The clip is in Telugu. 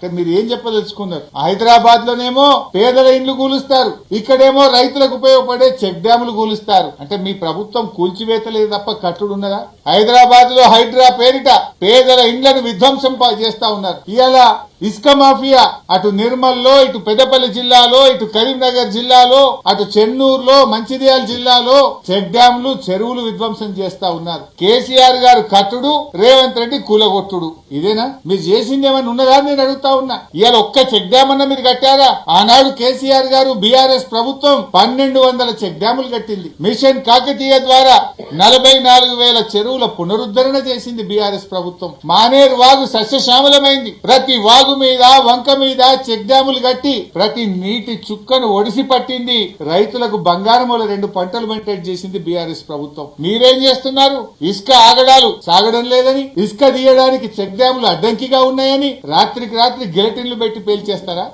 కానీ మీరు ఏం చెప్పదలుచుకున్నారు? హైదరాబాద్ లోనేమో పేదల ఇండ్లు కూలుస్తారు. ఇక్కడేమో రైతులకు ఉపయోగపడే చెక్ డ్యాములు కూలుస్తారు. అంటే మీ ప్రభుత్వం కూల్చివేతలేదు తప్ప కట్టుడు ఉన్నదా? హైదరాబాద్లో హైడ్రా పేరిట పేదల ఇండ్లను విధ్వంసం చేస్తా ఉన్నారు. ఇలా ఇసుక మాఫియా అటు నిర్మల్లో ఇటు పెద్దపల్లి జిల్లాలో ఇటు కరీంనగర్ జిల్లాలో అటు చెన్నూరులో మంచిర్యాల జిల్లాలో చెక్ డ్యాంలు చెరువులు విధ్వంసం చేస్తా ఉన్నారు. కేసీఆర్ గారు కట్టుడు రేవంత్ రెడ్డి కూలగొట్టుడు. ఇదేనా? మీరు చేసింది ఏమైనా ఉన్నదా అని నేను అడుగుతా ఉన్నా. ఇవాళ ఒక్క చెక్ డ్యామ్ అన్న మీరు కట్టారా? ఆనాడు కేసీఆర్ గారు బీఆర్ఎస్ ప్రభుత్వం పన్నెండు వందల చెక్ డ్యాములు కట్టింది. మిషన్ కాకతీయ ద్వారా నలభై నాలుగు వేల చెరువుల పునరుద్ధరణ చేసింది బీఆర్ఎస్ ప్రభుత్వం. మానేరు వాగు సస్యశ్యామలమైంది. ప్రతి వాగు మీద వంక మీద చెక్ డ్యాములు కట్టి ప్రతి నీటి చుక్కను ఒడిసి పట్టింది. రైతులకు బంగారముల రెండు పంటలు మెయింటైన్ చేసింది బీఆర్ఎస్ ప్రభుత్వం. మీరేం చేస్తున్నారు? ఇసుక ఆగడాలు సాగడం లేదని ఇసుక తీయడానికి చెక్ డ్యాములు అడ్డంకిగా ఉన్నాయని రాత్రికి రాత్రి గిలటిన్లు పెట్టి పేల్చేస్తారా?